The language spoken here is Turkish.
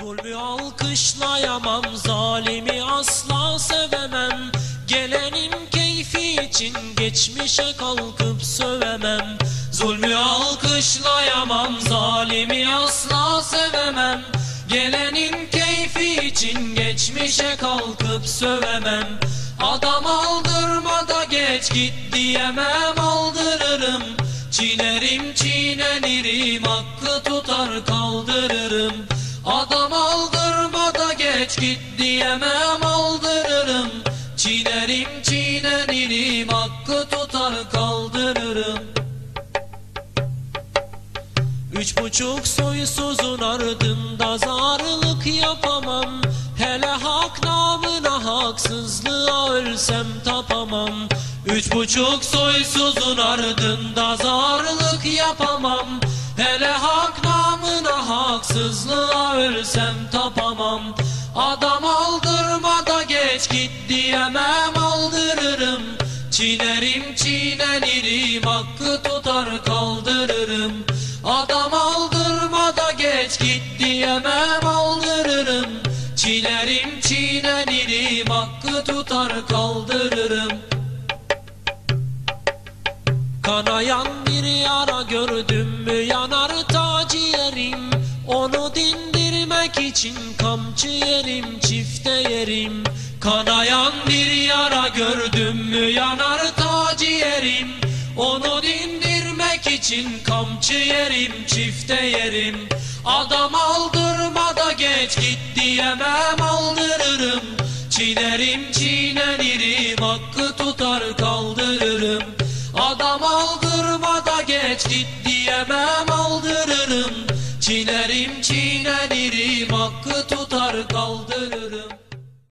Zulmü alkışlayamam, zalimi asla sevemem. Gelenin keyfi için geçmişe kalkıp sövemem. Zulmü alkışlayamam, zalimi asla sevemem. Gelenin keyfi için geçmişe kalkıp sövemem. Adam aldırma da geç git diyemem aldırırım. Çiğnerim çiğnenirim hakkı tutar kaldırırım. Adam aldırma da geç git diyemem aldırırım. Çiğnerim çiğnenirim hakkı tutar kaldırırım. Üç buçuk soysuzun ardında zarlık yapamam Hele hak namına haksızlığa ölsem tapamam Üç buçuk soysuzun ardında zarlık yapamam Hele hak namına haksızlığa ölsem tapamam. Adam aldırma da geç git diyemem aldırırım. Çiğnerim çiğnenirim hakkı tutar kaldırırım. Adam aldırma da geç git diyemem aldırırım. Çiğnerim çiğnenirim hakkı tutar kaldırırım. Kanayan bir yara gördüm mü yanar ta ciğerim Onu dindirmek için kamçı yerim çifte yerim. Kanayan bir yara gördüm mü yanar ta ciğerim Onu dindirmek için kamçı yerim çifte yerim. Adam aldırma da geç git diyemem aldırırım. Çiğnerim çiğnenirim hakkı tutar kaldırırım. Adam aldırma da geç git diyemem aldırırım Çiğnerim çiğnenirim hakkı tutar kaldırırım